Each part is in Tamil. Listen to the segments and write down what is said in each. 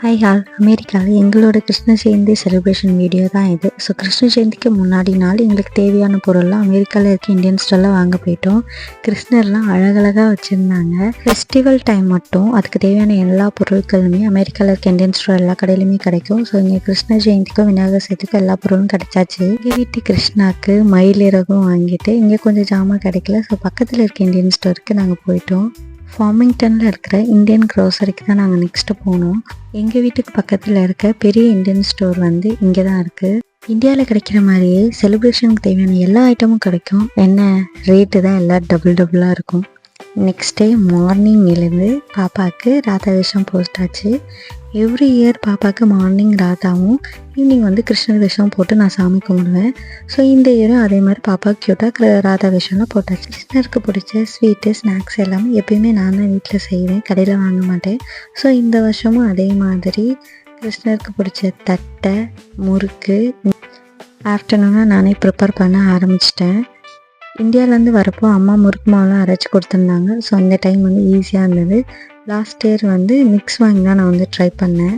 ஹாய் ஹால் அமெரிக்காவில் எங்களோட கிருஷ்ண ஜெயந்தி செலிப்ரேஷன் வீடியோ தான் இது. ஸோ கிருஷ்ண ஜெயந்திக்கு முன்னாடி நாள் எங்களுக்கு தேவையான பொருள்லாம் அமெரிக்காவில் இருக்க இந்தியன் ஸ்டோரில் வாங்க போயிட்டோம். கிருஷ்ணர்லாம் அழகழகாக வச்சுருந்தாங்க. ஃபெஸ்டிவல் டைம் மட்டும் அதுக்கு தேவையான எல்லா பொருட்களுமே அமெரிக்காவில் இருக்க இந்தியன் ஸ்டோர் எல்லா கடையிலுமே கிடைக்கும். ஸோ இங்கே கிருஷ்ண ஜெயந்திக்கும் விநாயகர் சதுர்த்திக்கும் எல்லா பொருளும் கிடைச்சாச்சு. எங்கள் வீட்டு கிருஷ்ணாக்கு மயில் இறகும் வாங்கிட்டு இங்கே கொஞ்சம் ஜாமான் கிடைக்கல. ஸோ பக்கத்தில் இருக்க இந்தியன் ஸ்டோருக்கு நாங்கள் போயிட்டோம். ஃபார்மிங்டனில் இருக்கிற இந்தியன் க்ரோசரிக்கு தான் நாங்கள் நெக்ஸ்ட்டு போனோம். எங்கள் வீட்டுக்கு பக்கத்தில் இருக்க பெரிய இந்தியன் ஸ்டோர் வந்து இங்கே தான் இருக்குது இந்தியாவில் கிடைக்கிற மாதிரியே செலிப்ரேஷனுக்கு தேவையான எல்லா ஐட்டமும் கிடைக்கும். என்ன ரேட்டு தான் எல்லாம் டபுள் டபுளாக இருக்கும். நெக்ஸ்ட் டே மார்னிங் எழுந்து பாப்பாவுக்கு ராதா வேஷம் போஸ்ட் ஆச்சு எவ்ரி இயர் பாப்பாவுக்கு மார்னிங் ராதாவும் ஈவினிங் வந்து கிருஷ்ணர் வேஷம் போட்டு நான் சாமி கும்பிடுவேன். ஸோ இந்த இயரும் அதே மாதிரி பாப்பா க்யூட்டாக ராதா வேஷம்லாம் போட்டாச்சு. கிருஷ்ணருக்கு பிடிச்ச ஸ்வீட்டு ஸ்நாக்ஸ் எல்லாமே எப்பயுமே நான் தான் வீட்டில் செய்வேன். கடையில் வாங்க மாட்டேன். ஸோ இந்த வருஷமும் அதே மாதிரி கிருஷ்ணருக்கு பிடிச்ச தட்டை முறுக்கு ஆஃப்டர்நூனாக நானே ப்ரிப்பேர் பண்ண ஆரம்பிச்சிட்டேன். இந்தியாவிலேருந்து வரப்போ அம்மா முறுக்கு மாவுலாம் அரைச்சி கொடுத்துருந்தாங்க. ஸோ அந்த டைம் வந்து ஈஸியாக இருந்தது. லாஸ்ட் இயர் வந்து மிக்ஸ் வாங்கி தான் நான் வந்து ட்ரை பண்ணேன்.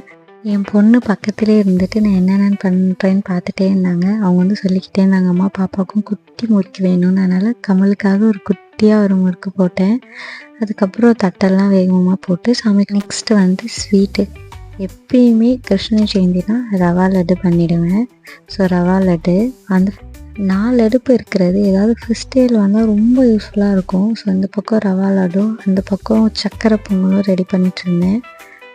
என் பொண்ணு பக்கத்துலேயே இருந்துட்டு நான் என்னென்ன பண்ணுறேன்னு பார்த்துட்டே இருந்தாங்க. அவங்க வந்து சொல்லிக்கிட்டே இருந்தாங்க அம்மா பாப்பாவுக்கும் குட்டி முறுக்கு வேணும்னு. அதனால் கமலுக்காக ஒரு குட்டியாக ஒரு முறுக்கு போட்டேன். அதுக்கப்புறம் தட்டெல்லாம் வேகமாக போட்டு சாமிக்கு நெக்ஸ்ட்டு வந்து ஸ்வீட்டு எப்பயுமே கிருஷ்ண ஜெயந்தினா ரவா லட்டு பண்ணிவிடுவேன் ஸோ ரவா லட்டு. அந்த நாலு அடுப்பு இருக்கிறது. ஏதாவது ஃபெஸ்டிவல் வந்தால் ரொம்ப யூஸ்ஃபுல்லாக இருக்கும். ஸோ இந்த பக்கம் ரவா லாடும் அந்த பக்கம் சக்கரை பொங்கலும் ரெடி பண்ணிட்டுருந்தேன்.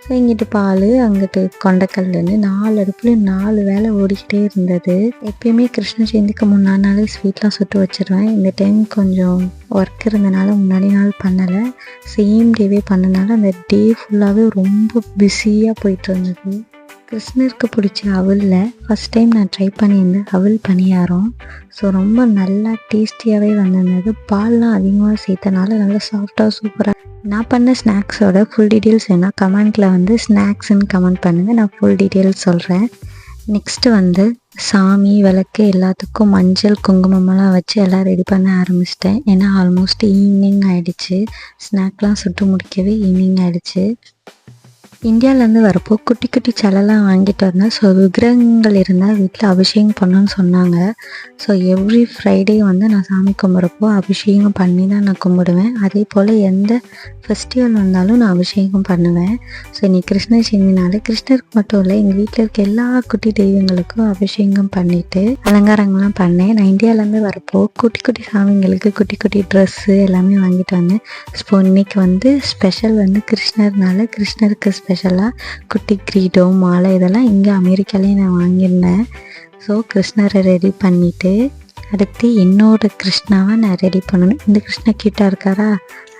ஸோ இங்கிட்டு பால் அங்கிட்டு கொண்டக்கல்லுன்னு நாலு அடுப்புலையும் நாலு வேலை ஓடிக்கிட்டே இருந்தது. எப்பயுமே கிருஷ்ண ஜெயந்திக்கு முன்னாடி நாளே ஸ்வீட்லாம் சுட்டு வச்சிருவேன். இந்த டைம் கொஞ்சம் ஒர்க் இருந்தனால முன்னாடி நாள் பண்ணலை. சேம் டேவே பண்ணனால அந்த டே ஃபுல்லாகவே ரொம்ப பிஸியாக போயிட்டு இருந்தது. கிருஷ்ணருக்கு பிடிச்ச அவலில் ஃபஸ்ட் டைம் நான் ட்ரை பண்ணியிருந்தேன் அவல் பணியாரம். ஸோ ரொம்ப நல்லா டேஸ்டியாகவே வந்திருந்தது. பால்லாம் அதிகமாக சேர்த்தனால நல்லா சாஃப்டாக சூப்பராக நான் பண்ண ஸ்நாக்ஸோட ஃபுல் டீட்டெயில்ஸ் வேணால் கமெண்ட்டில் வந்து ஸ்நாக்ஸ்ன்னு கமெண்ட் பண்ணுங்கள் நான் ஃபுல் டீட்டெயில்ஸ் சொல்கிறேன் நெக்ஸ்ட்டு வந்து சாமி விளக்கு எல்லாத்துக்கும் மஞ்சள் குங்குமமெல்லாம் வச்சு எல்லாம் ரெடி பண்ண ஆரம்பிச்சிட்டேன். ஏன்னா ஆல்மோஸ்ட் ஈவினிங் ஆகிடுச்சு ஸ்நாக்லாம் சுட்டு முடிக்கவே ஈவினிங் ஆகிடுச்சு இந்தியாவிலேருந்து வரப்போ குட்டி குட்டி சிலைலாம் வாங்கிட்டு வந்தேன். ஸோ விக்கிரகங்கள் இருந்தால் வீட்டில் அபிஷேகம் பண்ணணும்னு சொன்னாங்க. ஸோ எவ்ரி ஃப்ரைடே வந்து நான் சாமி கும்பிட்றப்போ அபிஷேகம் பண்ணி தான் நான் கும்பிடுவேன். அதே போல் எந்த ஃபெஸ்டிவல் வந்தாலும் நான் அபிஷேகம் பண்ணுவேன். ஸோ இன்னைக்கு கிருஷ்ண ஜெயந்தினால கிருஷ்ணருக்கு மட்டும் இல்லை எங்கள் வீட்டில் இருக்க எல்லா குட்டி தெய்வங்களுக்கும் அபிஷேகம் பண்ணிவிட்டு அலங்காரங்கள்லாம் பண்ணேன். நான் இந்தியாவிலேருந்து வரப்போ குட்டி குட்டி சாமிங்களுக்கு குட்டி குட்டி ட்ரெஸ்ஸு எல்லாமே வாங்கிட்டு வந்தேன். ஸோ இன்னைக்கு வந்து ஸ்பெஷல் வந்து கிருஷ்ணர்னால கிருஷ்ணருக்கு ஸ்பெஷலாக குட்டி கிரீடம் மாலை இதெல்லாம் இங்கே அமெரிக்காலேயே நான் வாங்கியிருந்தேன். ஸோ கிருஷ்ணரை ரெடி பண்ணிவிட்டு அடுத்து என்னோட கிருஷ்ணாவை நான் ரெடி பண்ணணும். இந்த கிருஷ்ணா க்யூட்டாக இருக்காரா?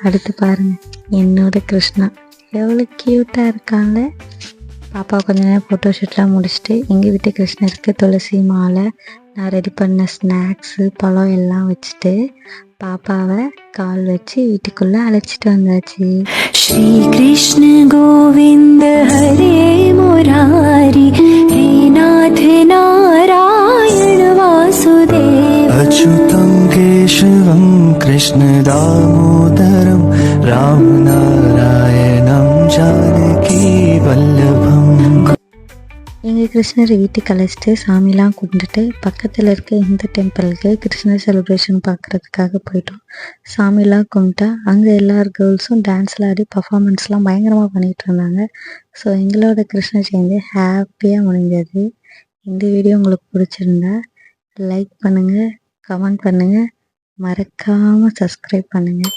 அடுத்து பாருங்கள் என்னோட கிருஷ்ணா. எவ்வளோ க்யூட்டாக இருக்காங்க. பாப்பா கொஞ்ச நேரம் ஃபோட்டோ ஷூட்லாம் முடிச்சுட்டு எங்கள் வீட்டு கிருஷ்ணருக்கு துளசி மாலை நான் ரெடி பண்ண ஸ்நாக்ஸு பழம் எல்லாம் வச்சுட்டு பாப்பாவை கால் வச்சு வீட்டுக்குள்ளே அழைச்சிட்டு வந்தாச்சு. ஸ்ரீ கிருஷ்ண கோவிந்த ஹரே முராரி ஹேநாத் நாராயண வாசுதேவ. அச்சுதம் கிருஷ்ண தாமோதரம் ராம் நாராயணம். எங்கள் கிருஷ்ணர் வீட்டுக்கு அழைச்சிட்டு சாமிலாம் கும்பிட்டுட்டு பக்கத்தில் இருக்க இந்த டெம்பிளுக்கு கிருஷ்ணர் செலிப்ரேஷன் பார்க்குறதுக்காக போயிட்டோம். சாமிலாம் கும்பிட்டா அங்கே எல்லா கேர்ள்ஸும் டான்ஸ்லாம் ஆடி பர்ஃபார்மன்ஸ்லாம் பயங்கரமாக பண்ணிகிட்டு இருந்தாங்க. ஸோ எங்களோட கிருஷ்ண ஜெயந்தி ஹாப்பியாக முடிஞ்சது. இந்த வீடியோ உங்களுக்கு பிடிச்சிருந்தா லைக் பண்ணுங்கள் கமெண்ட் பண்ணுங்கள் மறக்காமல் சப்ஸ்கிரைப் பண்ணுங்கள்